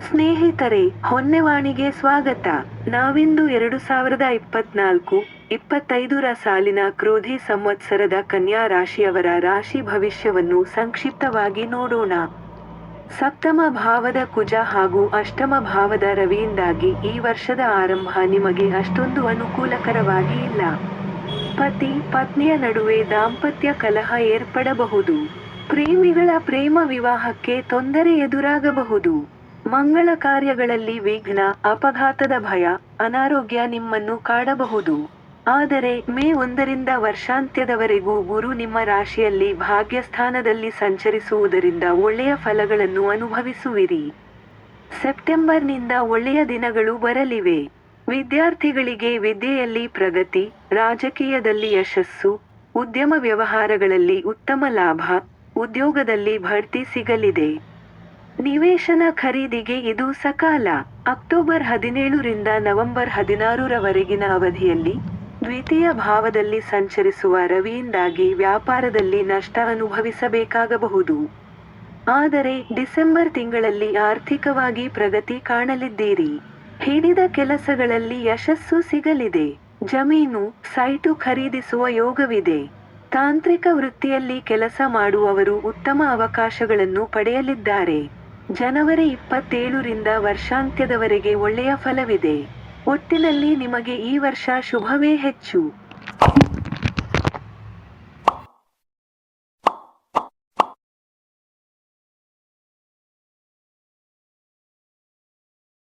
ಸ್ನೇಹಿತರೆ, ಹೊನ್ನೆವಾಣಿಗೆ ಸ್ವಾಗತ. ನಾವಿಂದು ಎರಡು ಸಾವಿರದ ಇಪ್ಪತ್ನಾಲ್ಕು, ಇಪ್ಪತ್ತೈದರ ಸಾಲಿನ ಕ್ರೋಧಿ ಸಂವತ್ಸರದ ಕನ್ಯಾ ರಾಶಿಯವರ ರಾಶಿ ಭವಿಷ್ಯವನ್ನು ಸಂಕ್ಷಿಪ್ತವಾಗಿ ನೋಡೋಣ. ಸಪ್ತಮ ಭಾವದ ಕುಜ ಹಾಗೂ ಅಷ್ಟಮ ಭಾವದ ರವಿಯಿಂದಾಗಿ ಈ ವರ್ಷದ ಆರಂಭ ನಿಮಗೆ ಅಷ್ಟೊಂದು ಅನುಕೂಲಕರವಾಗಿ ಇಲ್ಲ. ಪತಿ, ಪತ್ನಿಯ ನಡುವೆ ದಾಂಪತ್ಯ ಕಲಹ ಏರ್ಪಡಬಹುದು. ಪ್ರೇಮಿಗಳ ಪ್ರೇಮ ವಿವಾಹಕ್ಕೆ ತೊಂದರೆ ಎದುರಾಗಬಹುದು. ಮಂಗಳ ಕಾರ್ಯಗಳಲ್ಲಿ ವಿಘ್ನ, ಅಪಘಾತದ ಭಯ, ಅನಾರೋಗ್ಯ ನಿಮ್ಮನ್ನು ಕಾಡಬಹುದು. ಆದರೆ ಮೇ ಒಂದರಿಂದ ವರ್ಷಾಂತ್ಯದವರೆಗೂ ಗುರು ನಿಮ್ಮ ರಾಶಿಯಲ್ಲಿ ಭಾಗ್ಯಸ್ಥಾನದಲ್ಲಿ ಸಂಚರಿಸುವುದರಿಂದ ಒಳ್ಳೆಯ ಫಲಗಳನ್ನು ಅನುಭವಿಸುವಿರಿ. ಸೆಪ್ಟೆಂಬರ್ನಿಂದ ಒಳ್ಳೆಯ ದಿನಗಳು ಬರಲಿವೆ. ವಿದ್ಯಾರ್ಥಿಗಳಿಗೆ ವಿದ್ಯೆಯಲ್ಲಿ ಪ್ರಗತಿ, ರಾಜಕೀಯದಲ್ಲಿ ಯಶಸ್ಸು, ಉದ್ಯಮ ವ್ಯವಹಾರಗಳಲ್ಲಿ ಉತ್ತಮ ಲಾಭ, ಉದ್ಯೋಗದಲ್ಲಿ ಬಡ್ತಿ ಸಿಗಲಿದೆ. ನಿವೇಶನ ಖರೀದಿಗೆ ಇದು ಸಕಾಲ. ಅಕ್ಟೋಬರ್ ಹದಿನೇಳರಿಂದ ನವೆಂಬರ್ ಹದಿನಾರರವರೆಗಿನ ಅವಧಿಯಲ್ಲಿ ದ್ವಿತೀಯ ಭಾವದಲ್ಲಿ ಸಂಚರಿಸುವ ರವಿಯಿಂದಾಗಿ ವ್ಯಾಪಾರದಲ್ಲಿ ನಷ್ಟ ಅನುಭವಿಸಬೇಕಾಗಬಹುದು ಆದರೆ ಡಿಸೆಂಬರ್ ತಿಂಗಳಲ್ಲಿ ಆರ್ಥಿಕವಾಗಿ ಪ್ರಗತಿ ಕಾಣಲಿದ್ದೀರಿ. ಹಿಡಿದ ಕೆಲಸಗಳಲ್ಲಿ ಯಶಸ್ಸು ಸಿಗಲಿದೆ. ಜಮೀನು, ಸೈಟು ಖರೀದಿಸುವ ಯೋಗವಿದೆ. ತಾಂತ್ರಿಕ ವೃತ್ತಿಯಲ್ಲಿ ಕೆಲಸ ಮಾಡುವವರು ಉತ್ತಮ ಅವಕಾಶಗಳನ್ನು ಪಡೆಯಲಿದ್ದಾರೆ. ಜನವರಿ ಇಪ್ಪತ್ತೇಳರಿಂದ ವರ್ಷಾಂತ್ಯದವರೆಗೆ ಒಳ್ಳೆಯ ಫಲವಿದೆ. ಒಟ್ಟಿನಲ್ಲಿ ನಿಮಗೆ ಈ ವರ್ಷ ಶುಭವೇ ಹೆಚ್ಚು.